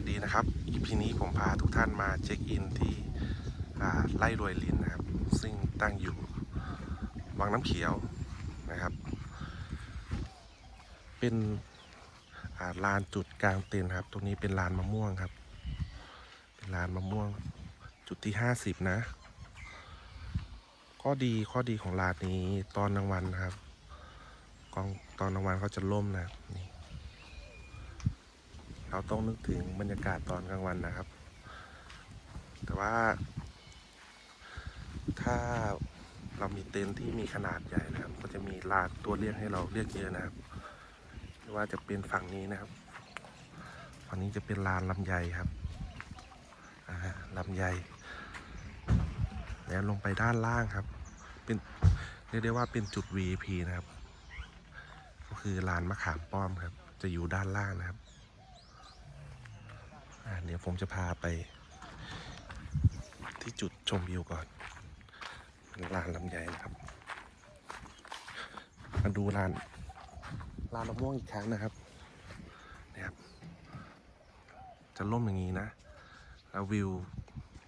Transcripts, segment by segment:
วัสดีนะครับ EP นี้ผมพาทุกท่านมาเช็คอินที่ไร่รวยลินนะครับ ซึ่งตั้งอยู่วังน้ำเขียวนะครับ เป็นลานจุดกลางเต็นท์ครับ ตรงนี้เป็นลานมะม่วงครับ เป็นลานมะม่วงจุดที่ห้าสิบนะ ข้อดีข้อดีของลานนี้ตอนกลางวันนะครับกองตอนกลางวันเขาจะล่มนะนี่ เราต้องนึกถึงบรรยากาศตอนกลางวันนะครับ แต่ว่า ถ้าเรามีเต็นท์ที่มีขนาดใหญ่นะครับ ก็จะมีลานตัวเรียกให้เราเรียกเยอะนะครับไม่ว่าจะเป็นฝั่งนี้นะครับ ฝั่งนี้จะเป็นลานลำไยครับอ่าลำไยแล้วลงไปด้านล่างครับ เป็นเรียกได้ว่าเป็นจุด VIP นะครับ ก็คือลานมะขามป้อมครับ จะอยู่ด้านล่างนะครับ เดี๋ยวผมจะพาไป ที่จุดชมวิวก่อนลานลำไยนะครับ มาดูลานลานมะม่วงอีกครั้งนะครับนี่ยครับ จะล่มอย่างนี้นะ แล้ววิว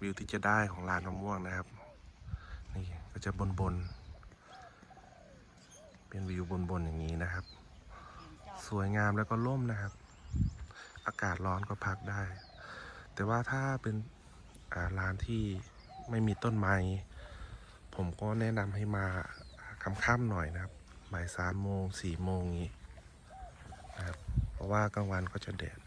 วิวที่จะได้ของลานมะม่วงนะครับ นี่ก็จะบนบน เป็นวิวบนบนอย่างนี้นะครับ สวยงามแล้วก็ล่มนะครับ อากาศร้อนก็พักได้ แต่ว่าถ้าเป็นร้านที่ไม่มีต้นไม้ ผมก็แนะนำให้มาค่ำๆหน่อยนะครับบ่ายสามโมงสี่โมงนี้นะครับเพราะว่ากลางวันก็จะแดด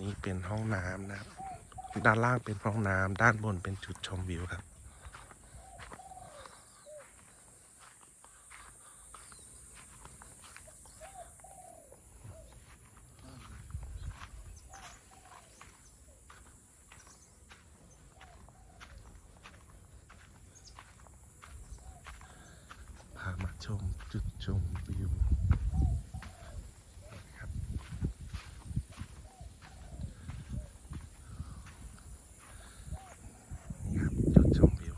นี้เป็นห้องน้ำนะครับ ด้านล่างเป็นห้องน้ำด้านบนเป็นจุดชมวิวครับ พามา ชมจุดชมวิวครับนี่ครับจุดชมวิว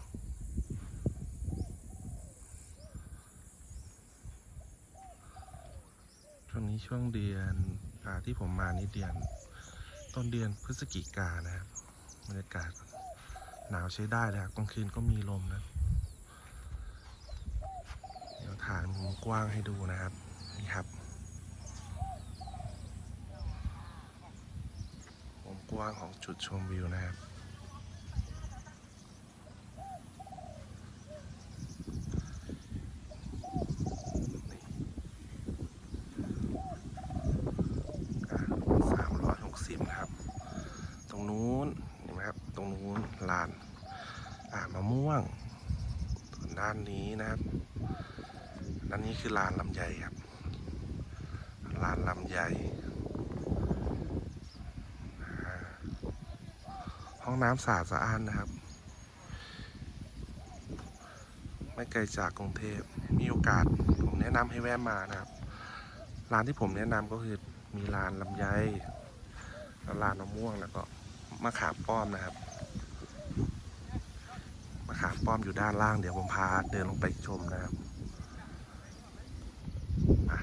ช่วงนี้ช่วงเดือนอาที่ผมมานี่เดือน ต้นเดือนพฤศจิกานะครับบรรยากาศหนาวใช้ได้เลยครับกลางคืนก็มีลมนะ เดี๋ยวถ่ายมุมกว้างให้ดูนะครับ นี่ครับมุมกว้างของจุดชมวิวนะครับสามร้อยหกสิบครับ ตรงนู้นเห็นไหมครับ ตรงนู้นลาน อ่ามะม่วงส่วนด้านนี้นะครับ ด้านนี้คือลานลำไยครับ ลานลำไยอ่ห้องน้ำสะอาดสะอ้านนะครับ ไม่ไกลจากกรุงเทพ มีโอกาสผมแนะนำให้แวะมานะครับ ร้านที่ผมแนะนำก็คือมีร้านลำไยแล้วร้านมะม่วงแล้วก็มะขามป้อมนะครับมะขามป้อมอยู่ด้านล่างเดี๋ยวผมพาเดินลงไปชมนะครับอะ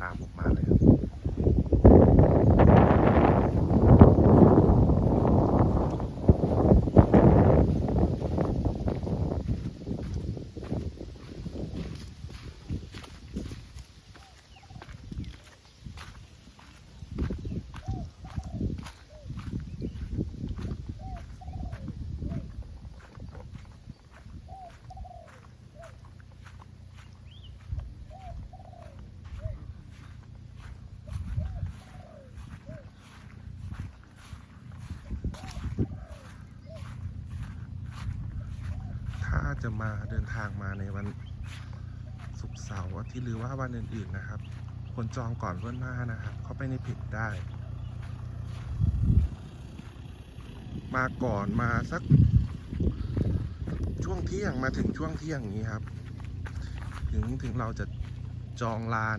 ตามผมมาเลยครับ ถ้าจะมาเดินทางมาในวันศุกร์เสาร์อาทิตย์หรือว่าวันอื่นๆนะครับควรจองก่อนล่วงหน้านะครับ เข้าไปในเพจได้ มาก่อนมาสัก ช่วงเที่ยงมาถึงช่วงเที่ยงอย่างนี้ครับ ถึงถึงเราจะจองลาน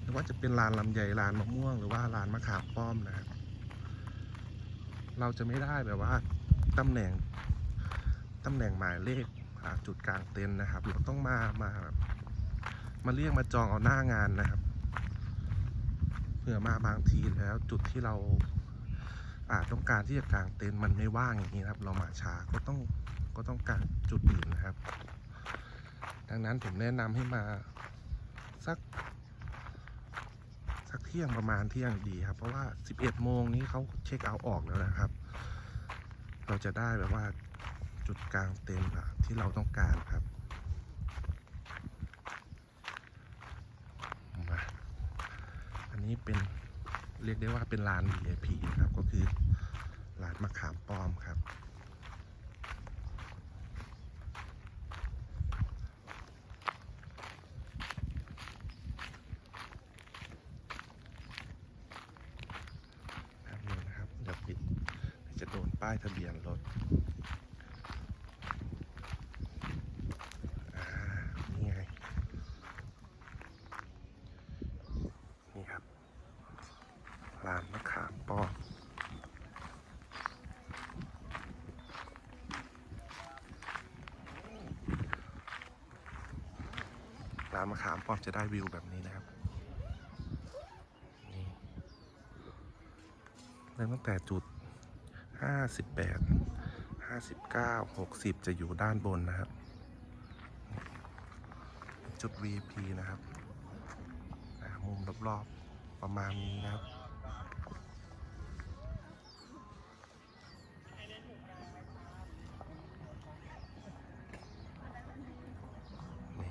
ไม่ว่าจะเป็นลานลำไยลานมะม่วง หรือว่าลานมะขามป้อมนะครับ เราจะไม่ได้แบบว่าตำแหน่ง ตำแหน่งหมายเลขอ่าจุดกลางเต็นท์นะครับเราต้องมามาแบบมาเรียกมาจองเอาหน้างานนะครับเผื่อมาบางทีแล้วจุดที่เราอาจต้องการที่จะกางเต็นท์มันไม่ว่างอย่างนี้ครับ เรามาช้าก็ต้องก็ต้องการจุดอื่นนะครับ ดังนั้นผมแนะนำให้มาสักสักเที่ยงประมาณเที่ยงดีครับ เพราะว่า 11โมงนี้เขาเช็คเอาท์ออกแล้วนะครับ เราจะได้แบบว่า จุดกลางเต็นท์ที่เราต้องการครับมาอันนี้เป็นเรียกได้ว่าเป็นลาน VIP นะครับ ก็คือลานมะขามป้อมครับแป๊บนึงนะครับเดี๋ยวปิดจะโดนป้ายทะเบียนรถอ่านี่ไง นี่ครับร้านมะขามป้อมร้ามะขามป้อมจะได้วิวแบบนี้นะครับนี่เริ่มตั้งแต่จุด 58 59 60 จะอยู่ด้านบนนะครับ จุด VP นะครับมุมรอบๆประมาณนี้นะครับ นี่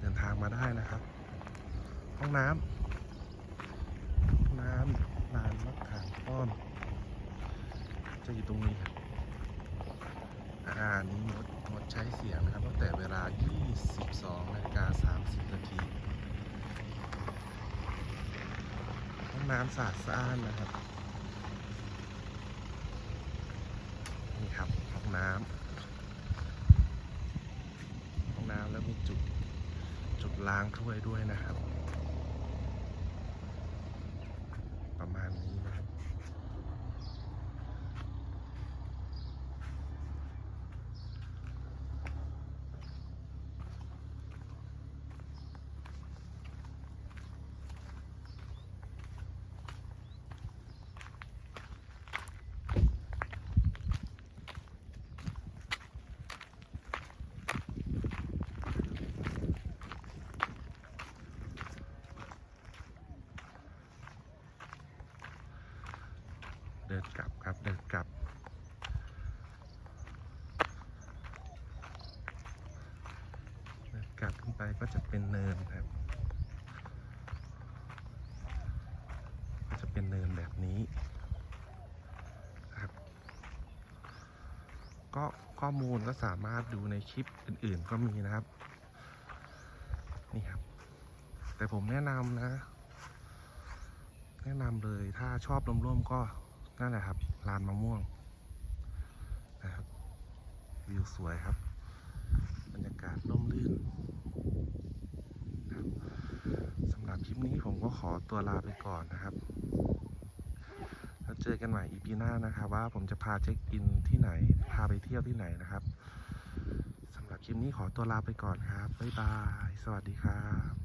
เดินทาง มาได้นะครับ ห้องน้ำห้องน้ำลานมะขามป้อม จะอยู่ตรงนี้ครับอ่านี้งดงดใช้เสียงนะครับตั้งแต่เวลา 22นาฬิกา30นาทีห้องน้ำสะอาดสะอ้านนะครับนี่ครับห้องน้ำห้องน้ำแล้วมีจุด จุดล้างถ้วยด้วยนะครับ ประมาณนี้นะครับ เดินกลับครับ เดินกลับ เดินกลับขึ้นไปก็จะเป็นเนินครับ ก็จะเป็นเนินแบบนี้ครับ ก็ข้อมูลก็สามารถดูในคลิปอื่นๆก็มีนะครับ นี่ครับ แต่ผมแนะนำนะ แนะนำเลยถ้าชอบร่มๆก็นั่นแหละครับลานมะม่วงนะครับวิวสวยครับ บรรยากาศร่มรื่นนะครับสำหรับคลิปนี้ผม ก็ขอตัวลาไปก่อนนะครับ แล้วเจอกันใหม่อีพีหน้านะครับ ว่าผมจะพาเช็คอินที่ไหน พาไปเที่ยวที่ไหนนะครับสำหรับคลิปนี้ขอตัวลาไปก่อนครับบ๊ายบาย สวัสดีครับ